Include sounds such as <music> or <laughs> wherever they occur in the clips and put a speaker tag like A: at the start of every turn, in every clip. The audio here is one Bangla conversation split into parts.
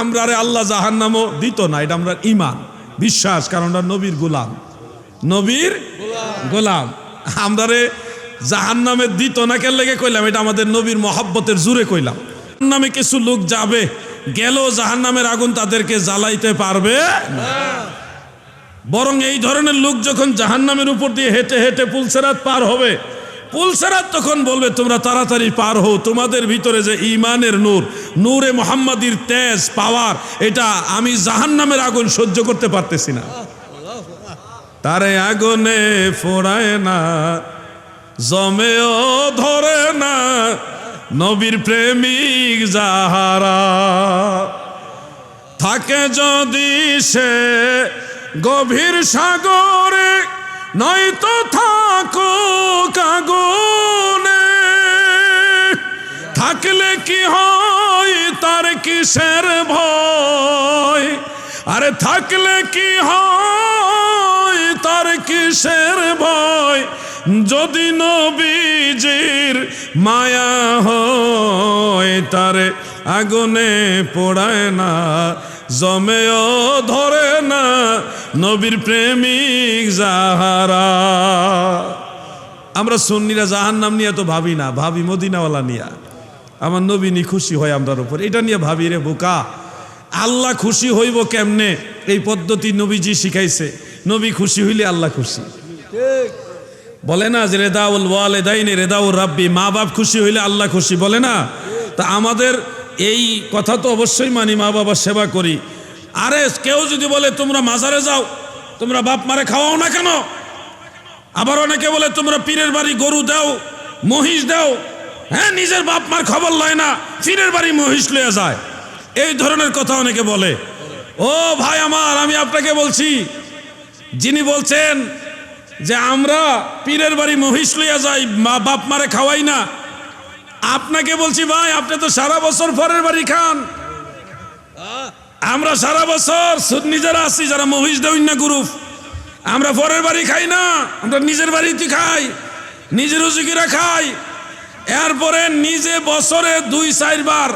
A: আমরা আল্লাহ জাহান্নামও দিত না, এটা আমরা ইমান বিশ্বাস, কারণ নবীর গোলাম। নবীর গোলাম। আমরা রে জাহান্নামে দিত না কেন লেগে কইলাম? এটা আমাদের নবীর মহাব্বতের জুড়ে কইলাম। নামে কিছু লোক যাবে গেল জাহান্নামের আগুন তাদেরকে জ্বালাইতে পারবে। বরং এই ধরনের লোক যখন জাহান্নামের উপর দিয়ে হেঁটে হেঁটে পুলসেরাত পার হবে পুলসেরাত তখন বলবে, তোমরা তাড়াতাড়ি পার হও, তোমাদের ভিতরে যে ইমানের নূর, নূরে মোহাম্মদীর তেজ, পাওয়ার, এটা আমি জাহান্নামের আগুন সহ্য করতে পারতেছি না। তারে আগুনে ফোড়ায় না, জমেও ধরে না, নবীর প্রেমিক যাহারা। থাকে যদি সে গভীর সাগরে, নয়তো থাকো কাগুনে থাকলে কি হয়? তার কিসের ভয়? আরে থাকলে কি হয়? তার কিসের ভয়? যদি নবীজির মায়া হয়, তারে আগুনে পোড়ায় না, জমেও ধরে না নবীর প্রেমিক যাহারা। আমরা সুন্নিরা জাহান নাম নিয়ে তো ভাবি না, ভাবি মদিনাওয়ালা নিয়া। আমার নবী নি খুশি হয় আমরার উপর। এটা নিয়ে ভাবি রে বোকা, আল্লাহ খুশি হইব কেমনে? এই পদ্ধতি নবীজি শিখাইছে। নবী খুশি হইলে আল্লাহ খুশি। বলে না যে রেদাউল ওয়ালেদাইনে রেদাউল রাব্বি, মা বাপ খুশি হইলে আল্লাহ খুশি বলে না? তা আমাদের এই কথা তো অবশ্যই মানি, মা বাবার সেবা করি। আরে কেউ যদি বলে, তোমরা মাজারে যাও, তোমরা বাপ মারে খাওয়াও না কেন? আবার অনেকে বলে, তোমরা পীরের বাড়ি গরু দাও, মহিষ দাও হ্যাঁ নিজের বাপ মার খবর লয় না পীরের বাড়ি মহিষ লয়ে যায়। এই ধরনের কথা অনেকে বলে। ও ভাই আমার, আমি আপনাকে বলছি, যিনি বলছেন যে আমরা পীরের বাড়ি মহিষ লইয়া যাই, মা বাপ মারে খাওয়াই না। আপনাকে বলছি ভাই, আপনি তো সারা বছর পরের বাড়ি খান। আমরা সারা বছর নিজেরা আছি, যারা মহিষ দেউন না গ্রুপ, আমরা পরের বাড়ি খাই না, আমরা নিজের বাড়িতে খাই, নিজের রুজিকিরা খাই। এরপরে নিজে বছরে দুই চারবার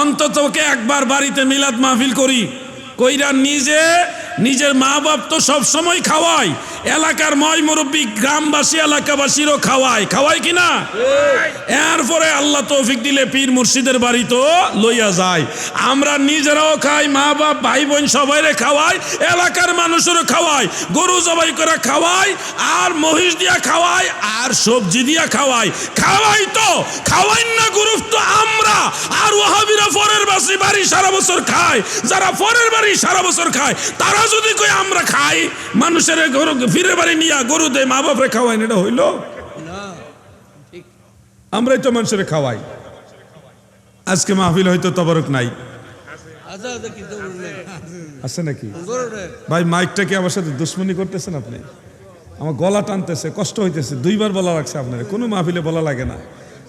A: অন্ততকে একবার বাড়িতে মিলাদ মাহফিল করি। কইরা নিজে নিজের মা বাপ তো সব সময় খাওয়াই এলাকার ময় মুরব্বী গ্রামবাসী, এলাকাবাসীরও খাওয়ায়। খাওয়াই কিনা এরপরে আল্লাহ তৌফিক দিলে পীর মুর্শিদের বাড়ি তো লইয়া যায়। আমরা নিজেরাও খাই মা বাপ ভাই বোন সবাইরে খাওয়াই, এলাকার মানুষেরও খাওয়াই, গরু জবাই করে খাওয়াই, আর মহিষ দিয়া খাওয়াই, আর সবজি দিয়া খাওয়াই। খাওয়াই তো খাওয়াই না গ্রুপ তো আমরা। আর ওহাবিরা ফরের বাড়ি সারা বছর খায়, যারা ফরের বাড়ি সারা বছর খায়, তারা যদি কই আমরা খাই, মানুষের গরু ফিরে বাড়ি নিয়া গরু দেয় মা বাপরে খাওয়াই না, এটা হইল? আমরাই তো মানুষের খাওয়াই। আজকে মাহফিল হয়তো তবরক নাই। আছে নাকি? ভাই, মাইকটা কি আমার সাথে দুশ্মনী করতেছেন আপনি? আমার গলা টানতেছে, কষ্ট হইতেছে, দুইবার বলা লাগছে আপনার, কোনো মাহফিলে বলা লাগে না।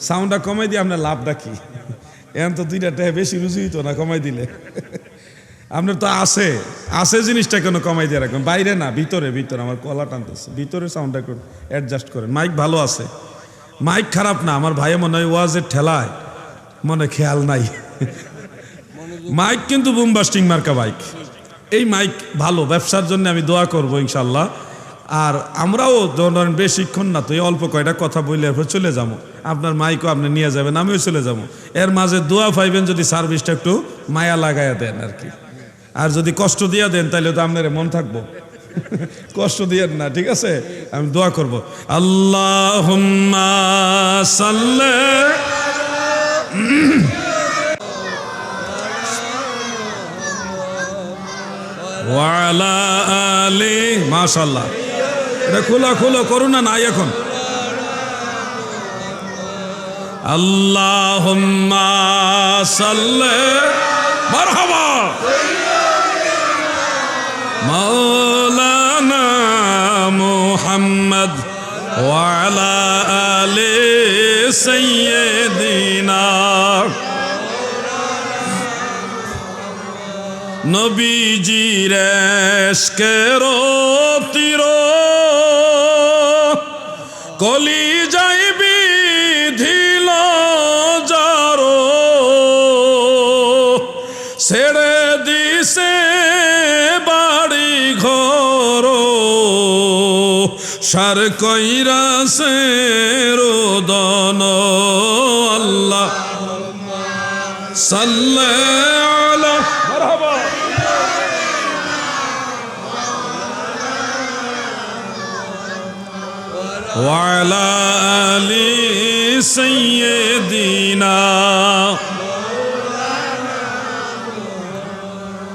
A: সাউন্ডটা কমাই দিয়ে আপনার লাভটা কি? এখন তো দুইটা টাকা বেশি রুজি হইতো না, কমাই দিলে। আপনার তো আছে আছে জিনিসটা কেন কমাই দিয়ে রাখবেন বাইরে না, ভিতরে ভিতরে, আমার কলা টানতেছে। ভিতরে সাউন্ডটা একটু অ্যাডজাস্ট করেন। মাইক ভালো আছে। মাইক খারাপ না, আমার ভাইয়ে মনে হয় ওয়াজের ঠেলায়। মনে খেয়াল নাই। মাইক কিন্তু বুম বাস্টিং মার্কা বাইক এই মাইক ভালো, ব্যবসার জন্য আমি দোয়া করব ইনশাল্লাহ আর আমরাও ধরেন বেশিক্ষণ না তো এই অল্প কয়টা কথা বললে এরপর চলে যাব। আপনার মাইকও আপনি নিয়ে যাবেন, আমিও চলে যাব। এর মাঝে দোয়া পাইবেন যদি সার্ভিসটা একটু মায়া লাগাইয়া দেন আর কি। আর যদি কষ্ট দিয়ে দেন তাহলে তো আপনার মন থাকব। <laughs> কষ্ট দিয়ে না, ঠিক আছে? আমি দোয়া করব। আল্লাহ ওয়ালা মাশাল্লাহ খোলা, খোলো করুন না, নাই এখন। আল্লাহ মারহাবা। মাওলানা মুহাম্মদ আলি সাইয়্যিদিনা। নবীজির এসকের তীর কলি যাইবি ধিল যারো সে ছেড়ে দিছে বাড়ি ঘর। সার কইরাছে রোদন আল্লাহ। সাল্লে وعلى آل سيدنا